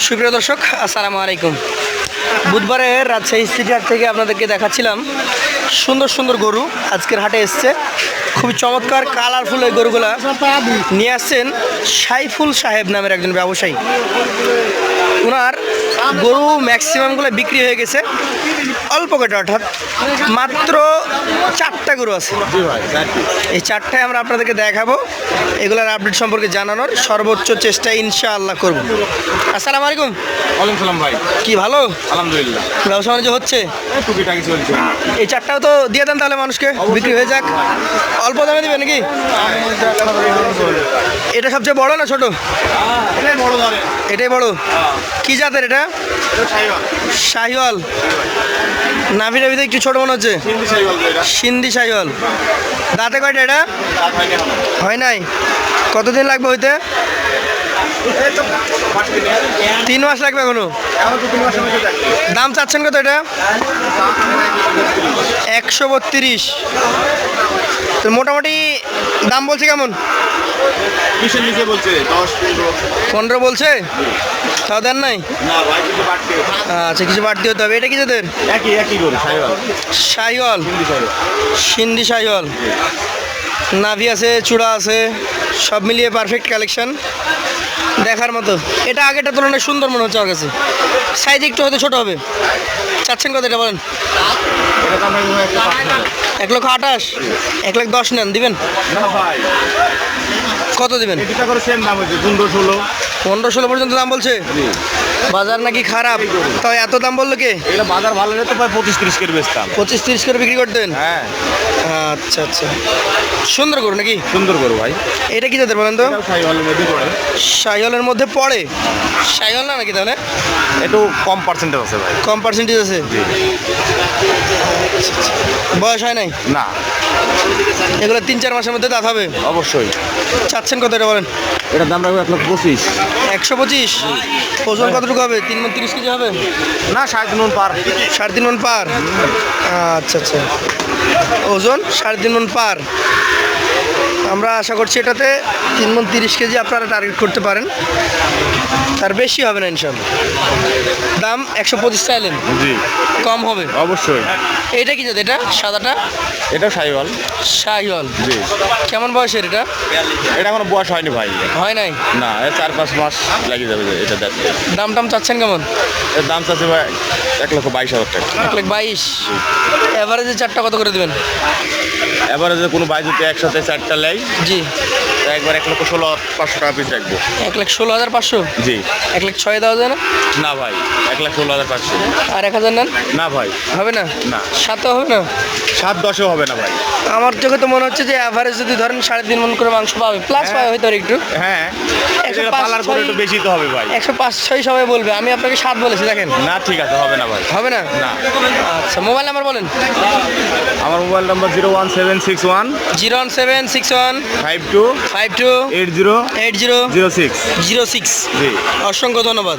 সুপ্রিয় দর্শক আসসালামু আলাইকুম। বুধবারের রাজশাহী সিটি হাট থেকে আপনাদেরকে দেখাচ্ছিলাম সুন্দর সুন্দর গরু আজকের হাটে এসছে। খুবই চমৎকার কালারফুল এই গরুগুলা নিয়ে আসছেন সাইফুল সাহেব নামের একজন ব্যবসায়ী। ওনার গরু ম্যাক্সিমামগুলো বিক্রি হয়ে গেছে। অল্প কটা অর্থাৎ মাত্র চারটা গরু আছে। এই চারটায় আমরা আপনাদেরকে দেখাবো। এগুলোর আপডেট সম্পর্কে জানানোর সর্বোচ্চ চেষ্টা ইনশাআল্লাহ করব। আসসালামু আলাইকুম। ওয়ালাইকুম সালাম ভাই। কি ভালো? আলহামদুলিল্লাহ। ব্যবসা বাণিজ্য হচ্ছে? এই টুকিটাকি চলছে। এই চারটাও তো দিয়ে দেন তাহলে মানুষকে বিক্রি হয়ে যাক। অল্প দামে দিবে নাকি? এটা সবচেয়ে বড় না ছোট? এটাই বড় ধরে। কি জাতের এটা? শাহিওয়াল নাভি নাভিতে একটু ছোট মনে হচ্ছে। সিন্ধি শাহিওয়াল দাঁতে কয়টা এটা। হয় নাই? কতদিন লাগবে হইতে। তিন মাস লাগবে এখনও। দাম চাচ্ছেন কত এটা? একশো বত্রিশ। তো মোটামুটি দাম বলছে কেমন? পনেরো বলছে? তাও দেন নাই? আচ্ছা কিছু বাড়তি হতে হবে। এটা কি করে শাহিওয়াল সিন্ধি শাহিওয়াল নাভি আছে চূড়া আছে সব মিলিয়ে পারফেক্ট কালেকশন দেখার মতো। এটা আগেরটা তুলনায় সুন্দর মনে হচ্ছে আমার কাছে। সাইজ একটু হয়তো ছোটো হবে। চাচ্ছেন কত এটা বলেন। এক লক্ষ আঠাশ। এক লাখ দশ নেন দিবেন? কত দিবেন? পনেরো ষোলো। পর্যন্ত দাম বলছে? বাজার নাকি খারাপ? তাই এত দাম বলল কে? এগুলো বাজার ভালো হলে তো প্রায় পঁচিশ তিরিশ করে বেচতাম। পঁচিশ তিরিশ করে বিক্রি করতেন? হ্যাঁ। আচ্ছা আচ্ছা। সুন্দর করো নাকি? সুন্দর করো ভাই। এটা কি যাদের বলেন তো? এটাও মধ্যে পড়ে। সাইহলের মধ্যে পড়ে? সাইহল না নাকি তাহলে? একটু কম পার্সেন্টেজ আছে ভাই। কম পার্সেন্টেজ আছে? বয়স হয় নাই? না। এগুলো তিন চার মাসের মধ্যে দাঁত হবে? অবশ্যই। চাচ্ছেন কত এটা বলেন? এটার দাম রাখবে এক লক্ষ পঁচিশ। একশো পঁচিশ? ওজন কতটুকু হবে? তিন মন তিরিশ কেজি হবে? না সাড়ে তিন মন পার। সাড়ে তিন মন পার? আচ্ছা আচ্ছা। ওজন সাড়ে তিন মন পার। আমরা আশা করছি এটাতে তিন মন তিরিশ কেজি আপনারা টার্গেট করতে পারেন। তার বেশি হবে না ইনশাল্লাহ দাম একশো পঁচিশ চাইলেন? জি। কম হবে? অবশ্যই। এটা কি এটা সাদাটা? এটা সাইওয়াল শাহিওয়াল। জি। কেমন বয়সের এটা? এটা এখনও বয়স হয়নি ভাই। হয় নাই? না এ চার পাঁচ মাস লাগিয়ে যাবে যে এটা দাম টাম চাচ্ছেন কেমন? এর দাম চাচ্ছে ভাই এক লক্ষ বাইশ হাজার টাকা। এক লাখ বাইশ। এভারেজে চারটা কত করে দেবেন? এবারে যদি কোনো যদি একসাথে চারটা নেয় জি। একবার এক লক্ষ ষোলো পাঁচশো টাকা পিস রাখব। এক লাখ ষোলো হাজার পাঁচশো? জি। এক লাখ ছয় দেওয়া যায় না? না ভাই এক লাখ ষোলো হাজার পাঁচশো। আর এক হাজার নেন? না ভাই। হবে না? না। সাতও হবে না? সাত দশও হবে না ভাই। আমার চোখে তো মনে হচ্ছে যে অ্যাভারেজ যদি ধরেন সাড়ে তিন মন করে মাংস পাবে প্লাস পাবে হয়তো আর একটু। হ্যাঁ। একশো এটা পাঁচ, পালার করে ছয়- একটু বেশি তো হবে ভাই। একশো পাঁচ ছয় সবাই বলবে আমি আপনাকে সাত বলেছি দেখেন। না ঠিক আছে হবে না ভাই। হবে না? না। আচ্ছা মোবাইল নাম্বার বলেন। আমার mobile number zero one seven six one zero one seven six one five two five two eight zero eight zero zero six. Zero six. অসংখ্য ধন্যবাদ।